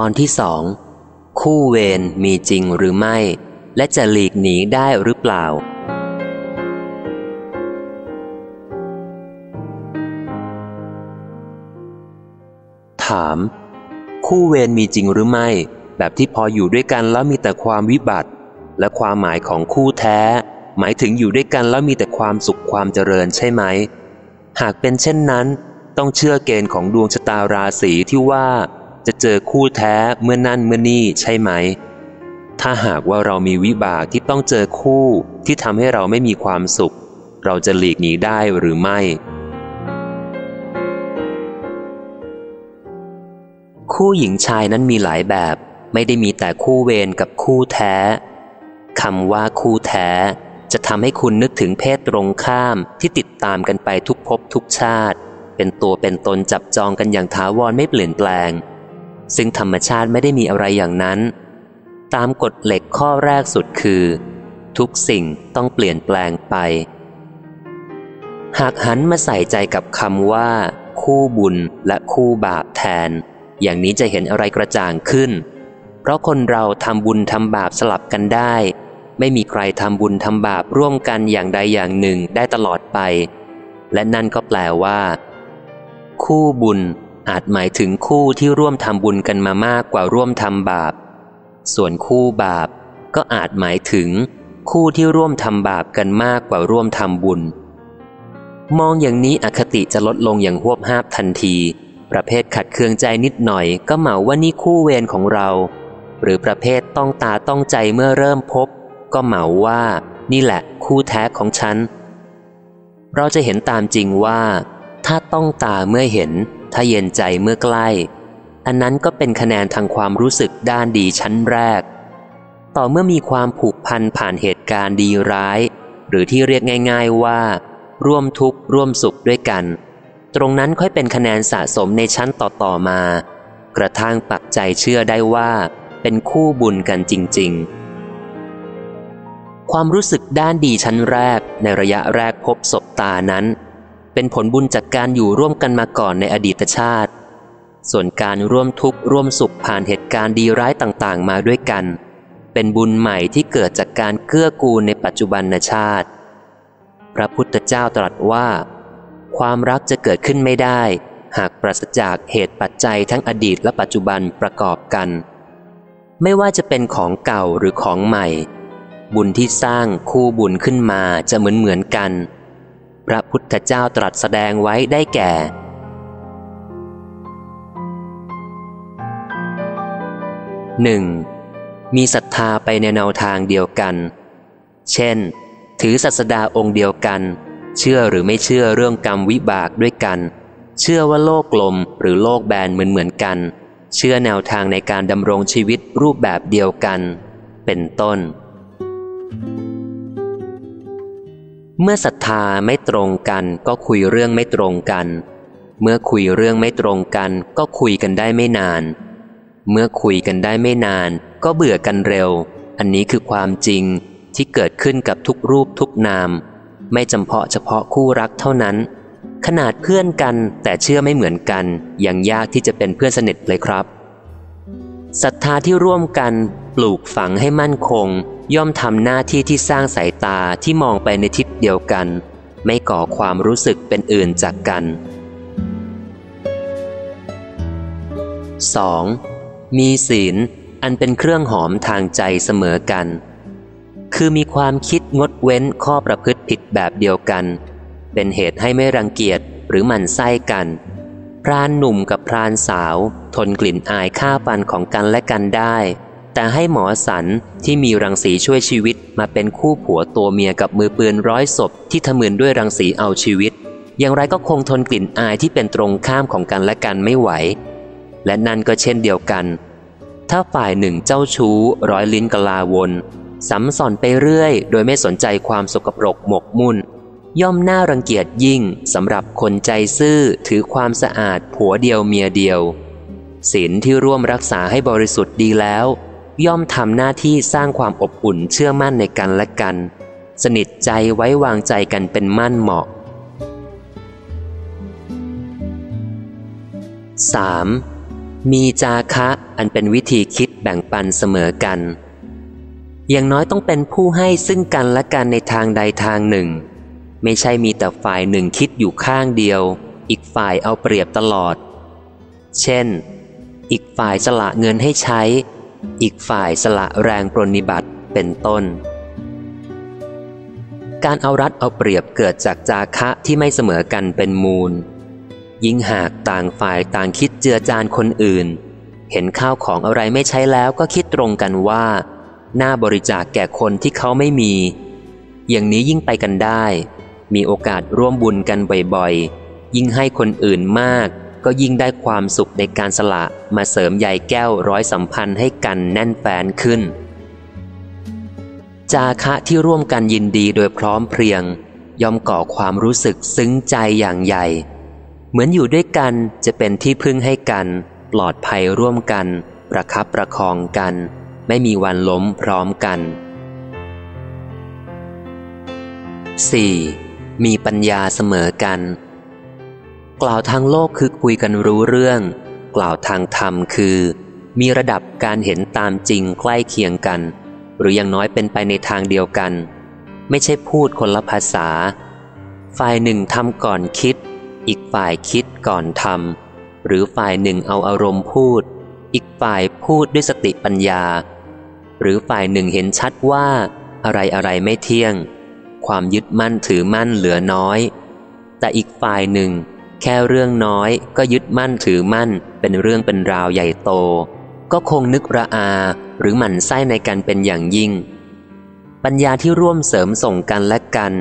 ตอนที่สองคู่เวรมีจริงหรือไม่ และจะหลีกหนีได้หรือเปล่า ถาม คู่เวรมีจริงหรือไม่ แบบที่พออยู่ด้วยกันแล้วมีแต่ความวิบัติ และความหมายของคู่แท้ หมายถึงอยู่ด้วยกันแล้วมีแต่ความสุขความเจริญใช่ไหม หากเป็นเช่นนั้น ต้องเชื่อเกณฑ์ของดวงชะตาราศีที่ว่า จะเจอคู่แท้เมื่อนั่นเมื่อนี่ใช่ไหม ถ้าหากว่าเรามีวิบากที่ต้องเจอคู่ที่ทำให้เราไม่มีความสุข เราจะหลีกหนีได้หรือไม่ คู่หญิงชายนั้นมีหลายแบบ ไม่ได้มีแต่คู่เวรกับคู่แท้คำว่าคู่แท้จะทำให้คุณนึกถึงเพศตรงข้ามที่ติดตามกันไปทุกภพทุกชาติ เป็นตัวเป็นตนจับจองกันอย่างถาวรไม่เปลี่ยนแปลง ซึ่งธรรมชาติไม่ได้มีอะไรอย่างนั้น ตามกฎเหล็กข้อแรกสุดคือ ทุกสิ่งต้องเปลี่ยนแปลงไป หากหันมาใส่ใจกับคำว่า คู่บุญและคู่บาปแทน อย่างนี้จะเห็นอะไรกระจ่างขึ้น เพราะคนเราทำบุญทำบาปสลับกันได้ ไม่มีใครทำบุญทำบาปร่วมกันอย่างใดอย่างหนึ่งได้ตลอดไป และนั่นก็แปลว่า คู่บุญ อาจหมายถึงคู่ที่ร่วมทำบุญกันมามากกว่าร่วมทำบาป ส่วนคู่บาปก็อาจหมายถึง คู่ที่ร่วมทำบาปกันมากกว่าร่วมทำบุญ มองอย่างนี้อคติจะลดลงอย่างหวบห้าบทันที ประเภทขัดเคืองใจนิดหน่อย ก็เหมาว่านี่คู่เวรของเรา หรือประเภทต้องตาต้องใจเมื่อเริ่มพบ ก็เหมาว่า นี่แหละ คู่แท้ของฉันเราจะเห็นตามจริงว่า ถ้าต้องตาเมื่อเห็น ถ้าเย็นใจเมื่อใกล้ อันนั้นก็เป็นคะแนนทางความรู้สึกด้านดีชั้นแรก ต่อเมื่อมีความผูกพันผ่านเหตุการณ์ดีร้าย หรือที่เรียกง่าย ๆว่า ร่วมทุกข์ร่วมสุขด้วยกัน ตรงนั้นค่อยเป็นคะแนนสะสมในชั้นต่อๆมา กระทั่งปักใจเชื่อได้ว่า เป็นคู่บุญกันจริง ๆความรู้สึกด้านดีชั้นแรกในระยะแรกพบศพตานั้น เป็นผลบุญจากการอยู่ร่วมกันมาก่อนในอดีตชาติ ส่วนการร่วมทุกข์ร่วมสุขผ่านเหตุการณ์ดีร้ายต่างๆ มาด้วยกัน เป็นบุญใหม่ที่เกิดจากการเกื้อกูลในปัจจุบันชาติ พระพุทธเจ้าตรัสว่า ความรักจะเกิดขึ้นไม่ได้ หากปราศจากเหตุปัจจัยทั้งอดีตและปัจจุบันประกอบกัน ไม่ว่าจะเป็นของเก่าหรือของใหม่ บุญที่สร้างคู่บุญขึ้นมาจะเหมือนเหมือนกัน พระพุทธเจ้าตรัสแสดงไว้ได้แก่ 1. มีศรัทธาไปในแนวทางเดียวกัน เช่น ถือศาสดาองค์เดียวกัน เชื่อหรือไม่เชื่อเรื่องกรรมวิบากด้วยกัน เชื่อว่าโลกกลมหรือโลกแบนเหมือนเหมือนกัน เชื่อแนวทางในการดำรงชีวิตรูปแบบเดียวกัน เป็นต้น เมื่อศรัทธาไม่ตรงกันก็คุยเรื่องไม่ตรงกัน เมื่อคุยเรื่องไม่ตรงกันก็คุยกันได้ไม่นาน เมื่อคุยกันได้ไม่นานก็เบื่อกันเร็ว อันนี้คือความจริงที่เกิดขึ้นกับทุกรูปทุกนาม ไม่จำเพาะเฉพาะคู่รักเท่านั้น ขนาดเพื่อนกันแต่เชื่อไม่เหมือนกันยังยากที่จะเป็นเพื่อนสนิทเลยครับศรัทธาที่ร่วมกันปลูกฝังให้มั่นคง ย่อมทำหน้าที่ที่สร้างสายตาที่มองไปในทิศเดียวกัน ไม่ก่อความรู้สึกเป็นอื่นจากกัน 2. มีศีลอันเป็นเครื่องหอมทางใจเสมอกัน คือมีความคิดงดเว้นข้อประพฤติผิดแบบเดียวกัน เป็นเหตุให้ไม่รังเกียจหรือหมั่นไส้กัน พรานหนุ่มกับพรานสาว ทนกลิ่นอายข้าฟันของกันและกันได้ แต่ให้หมอสันที่มีรังสีช่วยชีวิตมาเป็นคู่ผัวตัวเมียกับมือปืนร้อยศพที่ทะมึนด้วยรังสีเอาชีวิต อย่างไรก็คงทนกลิ่นอายที่เป็นตรงข้ามของกันและกันไม่ไหว และนั่นก็เช่นเดียวกัน ถ้าฝ่ายหนึ่งเจ้าชู้ ร้อยลิ้นกลาวนสัมสอนไปเรื่อย โดยไม่สนใจความสกปรกหมกมุ่น ย่อมน่ารังเกียจยิ่งสำหรับคนใจซื่อถือความสะอาดผัวเดียวเมียเดียวศีลที่ร่วมรักษาให้บริสุทธิ์ดีแล้ว ย่อมทำหน้าที่สร้างความอบอุ่นเชื่อมั่นในกันและกัน สนิทใจไว้วางใจกันเป็นมั่นเหมาะ 3. มีจาคะอันเป็นวิธีคิดแบ่งปันเสมอกัน อย่างน้อยต้องเป็นผู้ให้ซึ่งกันและกันในทางใดทางหนึ่ง ไม่ใช่มีแต่ฝ่ายหนึ่งคิดอยู่ข้างเดียว อีกฝ่ายเอาเปรียบตลอด เช่น อีกฝ่ายสละเงินให้ใช้ อีกฝ่ายสละแรงปรนิบัติเป็นต้น การเอารัดเอาเปรียบเกิดจากจาคะที่ไม่เสมอกันเป็นมูล ยิ่งหากต่างฝ่ายต่างคิดเจือจานคนอื่น เห็นข้าวของอะไรไม่ใช้แล้วก็คิดตรงกันว่า น่าบริจาคแก่คนที่เขาไม่มี อย่างนี้ยิ่งไปกันได้ มีโอกาสร่วมบุญกันบ่อยๆ ยิ่งให้คนอื่นมาก ก็ยิ่งได้ความสุขในการสละมาเสริมใยแก้วร้อยสัมพันธ์ให้กันแน่นแฟนขึ้น จาคะที่ร่วมกันยินดีโดยพร้อมเพรียง ย่อมก่อความรู้สึกซึ้งใจอย่างใหญ่ เหมือนอยู่ด้วยกันจะเป็นที่พึ่งให้กัน ปลอดภัยร่วมกัน ประคับประคองกัน ไม่มีวันล้มพร้อมกัน 4. มีปัญญาเสมอกัน กล่าวทางโลกคือคุยกันรู้เรื่อง กล่าวทางธรรมคือ มีระดับการเห็นตามจริงใกล้เคียงกัน หรืออย่างน้อยเป็นไปในทางเดียวกัน ไม่ใช่พูดคนละภาษา ฝ่ายหนึ่งทำก่อนคิด อีกฝ่ายคิดก่อนทำหรือฝ่ายหนึ่งเอาอารมณ์พูด อีกฝ่ายพูดด้วยสติปัญญา หรือฝ่ายหนึ่งเห็นชัดว่าอะไรอะไรไม่เที่ยง ความยึดมั่นถือมั่นเหลือน้อย แต่อีกฝ่ายหนึ่ง แค่เรื่องน้อยก็ยึดมั่นถือมั่น เป็นเรื่องเป็นราวใหญ่โต ก็คงนึกระอาหรือหมั่นไส้ในกันเป็นอย่างยิ่ง ปัญญาที่ร่วมเสริมส่งกันและกัน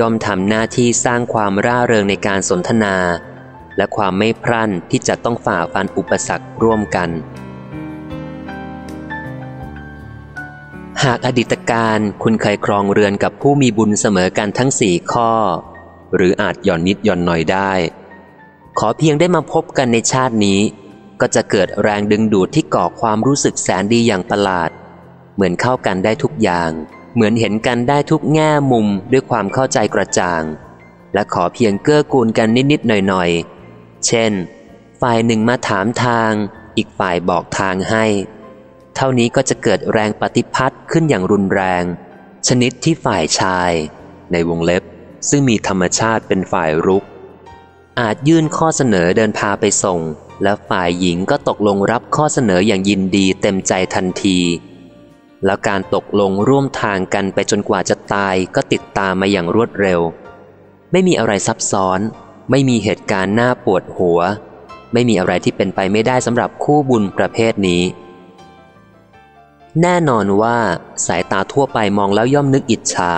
ยอมทำหน้าที่สร้างความร่าเริงในการสนทนา และความไม่พรั่นที่จะต้องฝ่าฟันอุปสรรคร่วมกัน หากอดีตการคุณเคยครองเรือนกับผู้มีบุญเสมอกันทั้งสี่ข้อหรืออาจหย่อนนิดหย่อนหน่อยได้ ขอเพียงได้มาพบกันในชาตินี้ ก็จะเกิดแรงดึงดูดที่ก่อความรู้สึกแสนดีอย่างประหลาด เหมือนเข้ากันได้ทุกอย่าง เหมือนเห็นกันได้ทุกแง่มุมด้วยความเข้าใจกระจ่าง และขอเพียงเกื้อกูลกันนิดๆหน่อยๆ เช่น ฝ่ายหนึ่งมาถามทาง อีกฝ่ายบอกทางให้ เท่านี้ก็จะเกิดแรงปฏิพัทธ์ขึ้นอย่างรุนแรง ชนิดที่ฝ่ายชาย ในวงเล็บซึ่งมีธรรมชาติเป็นฝ่ายรุก อาจยื่นข้อเสนอเดินพาไปส่ง และฝ่ายหญิงก็ตกลงรับข้อเสนออย่างยินดีเต็มใจทันที แล้วการตกลงร่วมทางกันไปจนกว่าจะตายก็ติดตามมาอย่างรวดเร็ว ไม่มีอะไรซับซ้อน ไม่มีเหตุการณ์น่าปวดหัว ไม่มีอะไรที่เป็นไปไม่ได้สำหรับคู่บุญประเภทนี้ แน่นอนว่าสายตาทั่วไปมองแล้วย่อมนึกอิจฉา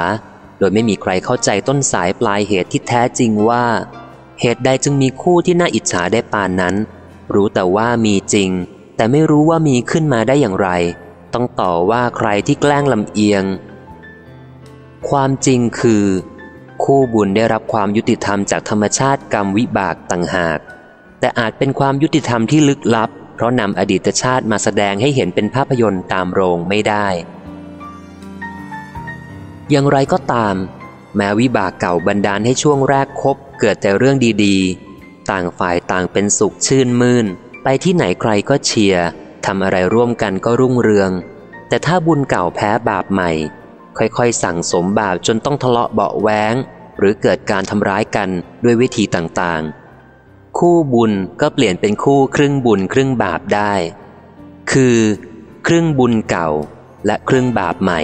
โดยไม่มีใครเข้าใจต้นสายปลายเหตุที่แท้จริงว่า เหตุใดจึงมีคู่ที่น่าอิจฉาได้ปานนั้น รู้แต่ว่ามีจริง แต่ไม่รู้ว่ามีขึ้นมาได้อย่างไร ต้องต่อว่าใครที่แกล้งลำเอียง ความจริงคือ คู่บุญได้รับความยุติธรรมจากธรรมชาติกรรมวิบากต่างหาก แต่อาจเป็นความยุติธรรมที่ลึกลับ เพราะนำอดีตชาติมาแสดงให้เห็นเป็นภาพยนตร์ตามโรงไม่ได้ อย่างไรก็ตาม แม้วิบากเก่าบันดาลให้ช่วงแรกคบ เกิดแต่เรื่องดีๆ ต่างฝ่ายต่างเป็นสุขชื่นมื่น ไปที่ไหนใครก็เชียร์ทำอะไรร่วมกันก็รุ่งเรือง แต่ถ้าบุญเก่าแพ้บาปใหม่ ค่อยๆ สั่งสมบาปจนต้องทะเลาะเบาะแว้งหรือเกิดการทำร้ายกันด้วยวิธีต่างๆ คู่บุญก็เปลี่ยนเป็นคู่ครึ่งบุญครึ่งบาปได้ คือ ครึ่งบุญเก่าและครึ่งบาปใหม่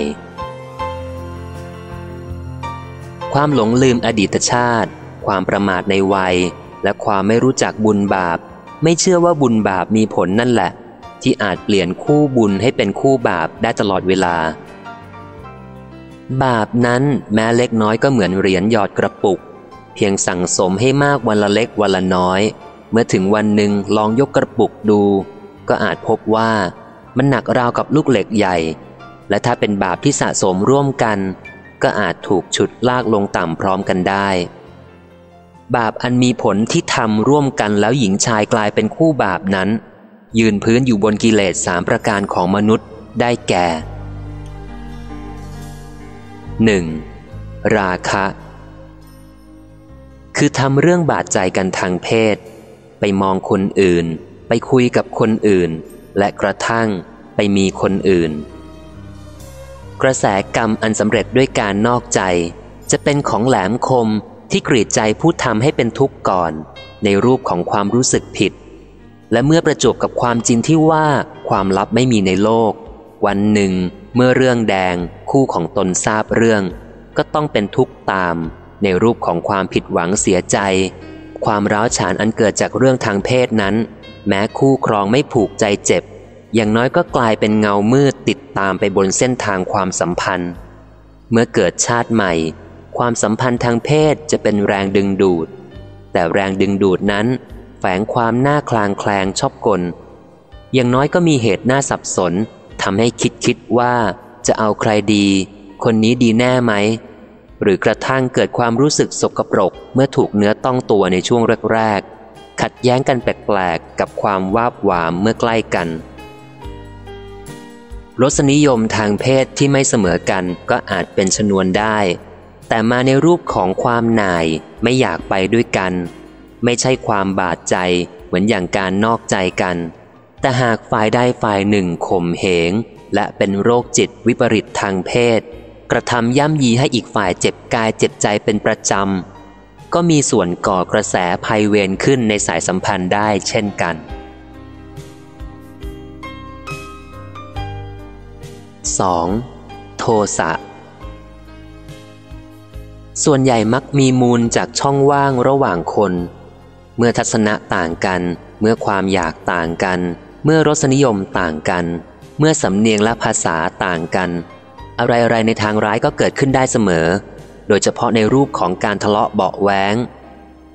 ความหลงลืมอดีตชาติ ความประมาทในวัย และความไม่รู้จักบุญบาป ไม่เชื่อว่าบุญบาปมีผลนั่นแหละ ที่อาจเปลี่ยนคู่บุญให้เป็นคู่บาปได้ตลอดเวลา บาปนั้นแม้เล็กน้อยก็เหมือนเหรียญหยอดกระปุก เพียงสั่งสมให้มากวันละเล็กวันละน้อย เมื่อถึงวันหนึ่งลองยกกระปุกดู ก็อาจพบว่ามันหนักราวกับลูกเหล็กใหญ่ และถ้าเป็นบาปที่สะสมร่วมกัน ก็อาจถูกฉุดลากลงต่ำพร้อมกันได้ บาปอันมีผลที่ทำร่วมกันแล้วหญิงชายกลายเป็นคู่บาปนั้น ยืนพื้นอยู่บนกิเลสสามประการของมนุษย์ได้แก่ 1. ราคะ คือทำเรื่องบาดใจกันทางเพศ ไปมองคนอื่น ไปคุยกับคนอื่น และกระทั่งไปมีคนอื่น กระแสกรรมอันสำเร็จด้วยการนอกใจ จะเป็นของแหลมคม ที่กรีดใจผู้ทำให้เป็นทุกข์ก่อน ในรูปของความรู้สึกผิด และเมื่อประจบกับความจริงที่ว่าความลับไม่มีในโลก วันหนึ่ง เมื่อเรื่องแดง คู่ของตนทราบเรื่อง ก็ต้องเป็นทุกข์ตาม ในรูปของความผิดหวังเสียใจ ความร้าวฉานอันเกิดจากเรื่องทางเพศนั้น แม้คู่ครองไม่ผูกใจเจ็บ อย่างน้อยก็กลายเป็นเงามืดติดตามไปบนเส้นทางความสัมพันธ์ เมื่อเกิดชาติใหม่ ความสัมพันธ์ทางเพศจะเป็นแรงดึงดูด แต่แรงดึงดูดนั้นแฝงความหน้าคลางแคลงชอบกล อย่างน้อยก็มีเหตุน่าสับสนทำให้คิดคิดว่าจะเอาใครดี คนนี้ดีแน่ไหม หรือกระทั่งเกิดความรู้สึกสกปรกเมื่อถูกเนื้อต้องตัวในช่วงแรกๆ ขัดแย้งกันแปลกๆ กับความวาบหวามเมื่อใกล้กันรสนิยมทางเพศที่ไม่เสมอกันก็อาจเป็นชนวนได้ แต่มาในรูปของความหน่ายไม่อยากไปด้วยกัน ไม่ใช่ความบาดใจเหมือนอย่างการนอกใจกัน แต่หากฝ่ายใดฝ่ายหนึ่งข่มเหง และเป็นโรคจิตวิปริตทางเพศ กระทำย่ำยีให้อีกฝ่ายเจ็บกายเจ็บใจเป็นประจำ ก็มีส่วนก่อกระแสภัยเวรขึ้นในสายสัมพันธ์ได้เช่นกัน 2. โทสะ ส่วนใหญ่มักมีมูลจากช่องว่างระหว่างคน เมื่อทัศนะต่างกัน เมื่อความอยากต่างกัน เมื่อรสนิยมต่างกัน เมื่อสำเนียงและภาษาต่างกัน อะไรๆในทางร้ายก็เกิดขึ้นได้เสมอ โดยเฉพาะในรูปของการทะเลาะเบาแวง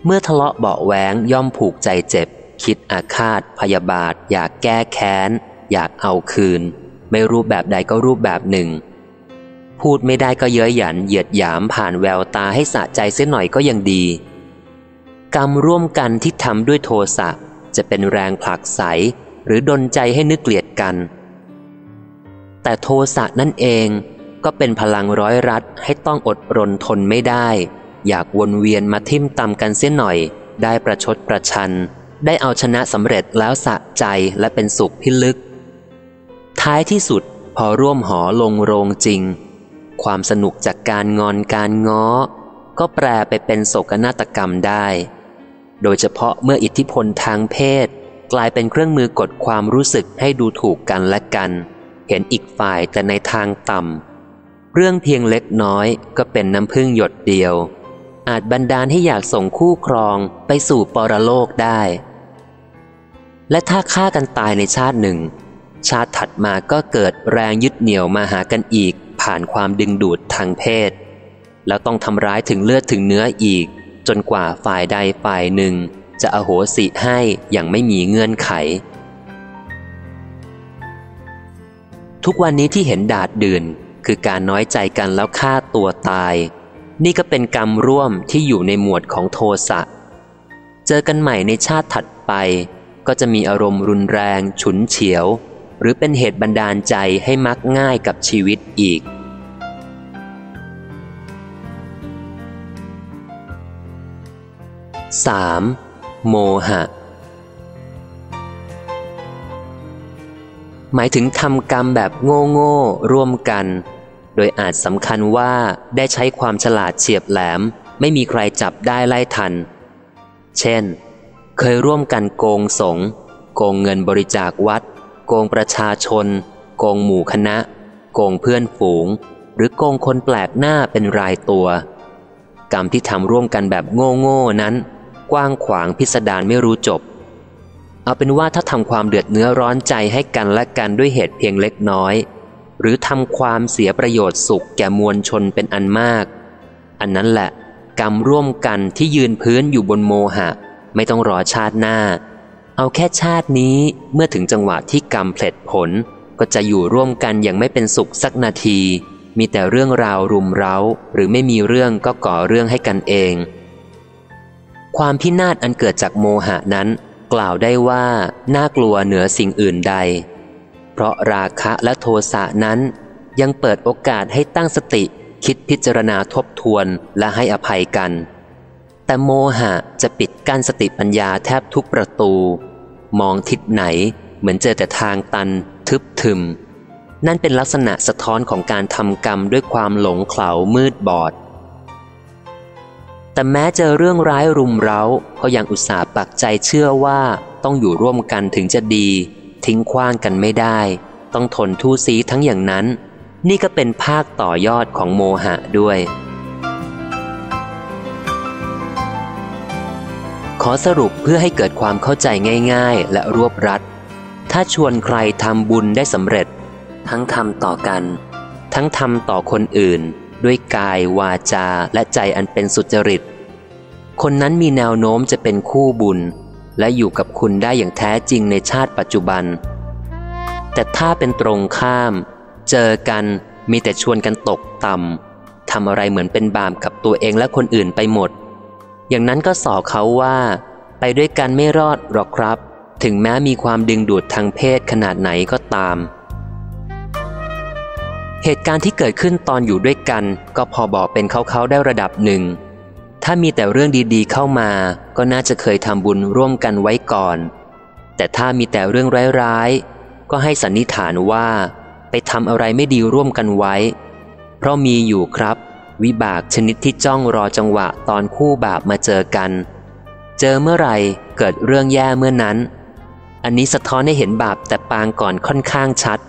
เมื่อทะเลาะเบาแวงย่อมผูกใจเจ็บ คิดอาฆาต พยาบาท อยากแก้แค้น อยากเอาคืน ไม่รูปแบบใดก็รูปแบบหนึ่ง พูดไม่ได้ก็เย้ยหยันเหยียดหยามผ่านแววตาให้สะใจเสียหน่อยก็ยังดี กรรมร่วมกันที่ทำด้วยโทสะจะเป็นแรงผลักไสหรือดนใจให้นึกเกลียดกัน แต่โทสะนั่นเองก็เป็นพลังร้อยรัดให้ต้องอดรนทนไม่ได้ อยากวนเวียนมาทิ่มตำกันเสียหน่อย ได้ประชดประชัน ได้เอาชนะสำเร็จแล้วสะใจและเป็นสุขพิลึก ท้ายที่สุดพอร่วมหอลงโรงจริง ความสนุกจากการงอนการง้อ ก็แปลไปเป็นโศกนาฏกรรมได้ โดยเฉพาะเมื่ออิทธิพลทางเพศ กลายเป็นเครื่องมือกดความรู้สึกให้ดูถูกกันและกัน เห็นอีกฝ่ายแต่ในทางต่ำ เรื่องเพียงเล็กน้อยก็เป็นน้ำพึ่งหยดเดียว อาจบันดาลให้อยากส่งคู่ครองไปสู่ปรโลกได้ และถ้าฆ่ากันตายในชาติหนึ่ง ชาติถัดมาก็เกิดแรงยึดเหนี่ยวมาหากันอีก ผ่านความดึงดูดทางเพศ แล้วต้องทำร้ายถึงเลือดถึงเนื้ออีก จนกว่าฝ่ายใดฝ่ายหนึ่ง จะอโหสิให้อย่างไม่มีเงื่อนไข ทุกวันนี้ที่เห็นดาดดื่น คือการน้อยใจกันแล้วฆ่าตัวตาย นี่ก็เป็นกรรมร่วมที่อยู่ในหมวดของโทสะเจอกันใหม่ในชาติถัดไป ก็จะมีอารมณ์รุนแรง ฉุนเฉียว หรือเป็นเหตุบันดาลใจให้มักง่ายกับชีวิตอีก 3. โมหะ หมายถึงทำกรรมแบบโง่โง่ร่วมกัน โดยอาจสำคัญว่าได้ใช้ความฉลาดเฉียบแหลม ไม่มีใครจับได้ไล่ทัน เช่น เคยร่วมกันโกงสง โกงเงินบริจาควัด โกงประชาชน โกงหมู่คณะ โกงเพื่อนฝูง หรือโกงคนแปลกหน้าเป็นรายตัว กรรมที่ทำร่วมกันแบบโง่โง่นั้น กว้างขวางพิสดารไม่รู้จบ เอาเป็นว่าถ้าทำความเดือดเนื้อร้อนใจให้กันและกันด้วยเหตุเพียงเล็กน้อย หรือทำความเสียประโยชน์สุขแก่มวลชนเป็นอันมาก อันนั้นแหละ กรรมร่วมกันที่ยืนพื้นอยู่บนโมหะ ไม่ต้องรอชาติหน้า เอาแค่ชาตินี้เมื่อถึงจังหวะที่กรรมเพลิดผลก็จะอยู่ร่วมกันอย่างไม่เป็นสุขสักนาที มีแต่เรื่องราวรุมเร้า หรือไม่มีเรื่องก็ก่อเรื่องให้กันเอง ความพินาศอันเกิดจากโมหะนั้น กล่าวได้ว่าน่ากลัวเหนือสิ่งอื่นใด เพราะราคะและโทสะนั้น ยังเปิดโอกาสให้ตั้งสติคิดพิจารณาทบทวนและให้อภัยกัน แต่โมหะจะปิดกั้นสติปัญญาแทบทุกประตู มองทิศไหนเหมือนเจอแต่ทางตันทึบทึม นั่นเป็นลักษณะสะท้อนของการทำกรรมด้วยความหลงเขลามืดบอด แต่แม้เจอเรื่องร้ายรุมเร้าก็ยังอุตส่าห์ปักใจเชื่อว่าต้องอยู่ร่วมกันถึงจะดี ทิ้งขว้างกันไม่ได้ ต้องทนทู่ซีทั้งอย่างนั้น นี่ก็เป็นภาคต่อยอดของโมหะด้วย ขอสรุปเพื่อให้เกิดความเข้าใจง่ายๆ และรวบรัด ถ้าชวนใครทำบุญได้สำเร็จ ทั้งทำต่อกัน ทั้งทำต่อคนอื่น ด้วยกายวาจาและใจอันเป็นสุจริต คนนั้นมีแนวโน้มจะเป็นคู่บุญ และอยู่กับคุณได้อย่างแท้จริงในชาติปัจจุบัน แต่ถ้าเป็นตรงข้าม เจอกันมีแต่ชวนกันตกต่ำทำอะไรเหมือนเป็นบาปกับตัวเองและคนอื่นไปหมด อย่างนั้นก็สอเขาว่า ไปด้วยกันไม่รอดหรอกครับ ถึงแม้มีความดึงดูดทางเพศขนาดไหนก็ตาม เหตุการณ์ที่เกิดขึ้นตอนอยู่ด้วยกัน ก็พอบอกเป็นเขาๆได้ระดับหนึ่ง ถ้ามีแต่เรื่องดีๆเข้ามา ก็น่าจะเคยทำบุญร่วมกันไว้ก่อน แต่ถ้ามีแต่เรื่องร้ายๆก็ให้สันนิษฐานว่า ไปทำอะไรไม่ดีร่วมกันไว้ เพราะมีอยู่ครับ วิบากชนิดที่จ้องรอจังหวะตอนคู่บาปมาเจอกัน เจอเมื่อไหร่เกิดเรื่องแย่เมื่อนั้น อันนี้สะท้อนให้เห็นบาปแต่ปางก่อนค่อนข้างชัด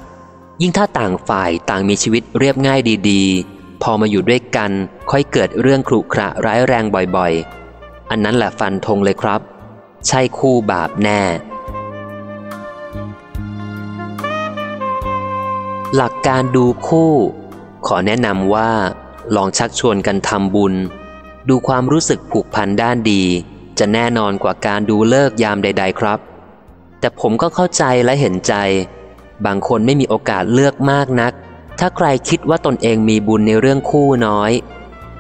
ยิ่งถ้าต่างฝ่ายต่างมีชีวิตเรียบง่ายดีๆ พอมาอยู่ด้วยกันค่อยเกิดเรื่องขรุขระร้ายแรงบ่อยๆ อันนั้นแหละฟันธงเลยครับ ใช่คู่บาปแน่หลักการดูคู่ ขอแนะนำว่า ลองชักชวนกันทำบุญ ดูความรู้สึกผูกพันด้านดี จะแน่นอนกว่าการดูเลิกยามใด ๆ ครับ แต่ผมก็เข้าใจและเห็นใจ บางคนไม่มีโอกาสเลือกมากนัก ถ้าใครคิดว่าตนเองมีบุญในเรื่องคู่น้อย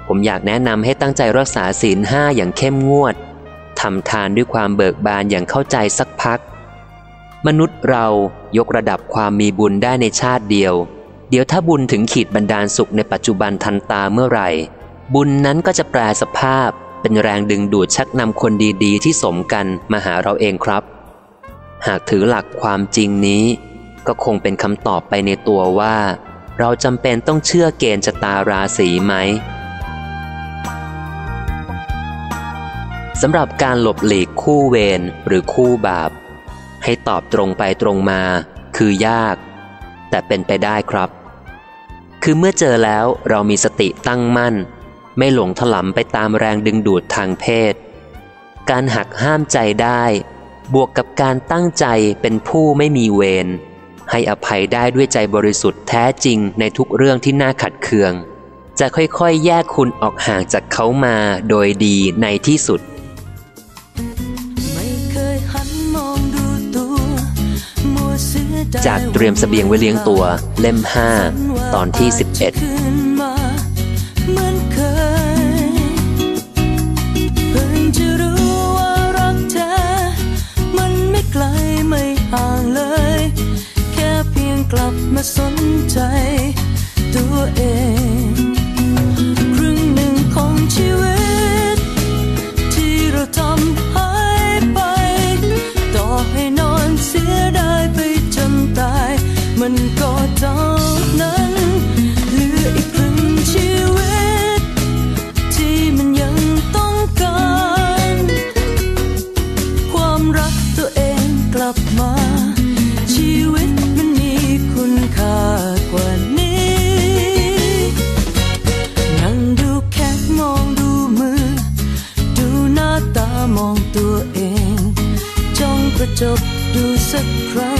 ผมอยากแนะนำให้ตั้งใจรักษาศีลห้าอย่างเข้มงวดทำทานด้วยความเบิกบานอย่างเข้าใจสักพัก มนุษย์เรายกระดับความมีบุญได้ในชาติเดียว เดี๋ยวถ้าบุญถึงขีดบรรดาลสุขในปัจจุบันทันตาเมื่อไหร่ บุญนั้นก็จะแปลสภาพ เป็นแรงดึงดูดชักนำคนดีๆ ที่สมกันมาหาเราเองครับ หากถือหลักความจริงนี้ ก็คงเป็นคำตอบไปในตัวว่า เราจำเป็นต้องเชื่อเกณฑ์ชะตาราศีไหมสำหรับการหลบหลีกคู่เวรหรือคู่บาป ให้ตอบตรงไปตรงมา คือยาก แต่เป็นไปได้ครับ คือเมื่อเจอแล้วเรามีสติตั้งมั่น ไม่หลงถลำไปตามแรงดึงดูดทางเพศ การหักห้ามใจได้ บวกกับการตั้งใจเป็นผู้ไม่มีเวรให้อภัยได้ด้วยใจบริสุทธิ์แท้จริงในทุกเรื่องที่น่าขัดเคือง จะค่อยๆ แยกคุณออกห่างจากเขามาโดยดีในที่สุดจากเตรียมสเสบียงไว้เลี้ยงตัวเล่ม5 ตอนที่ 11 ดู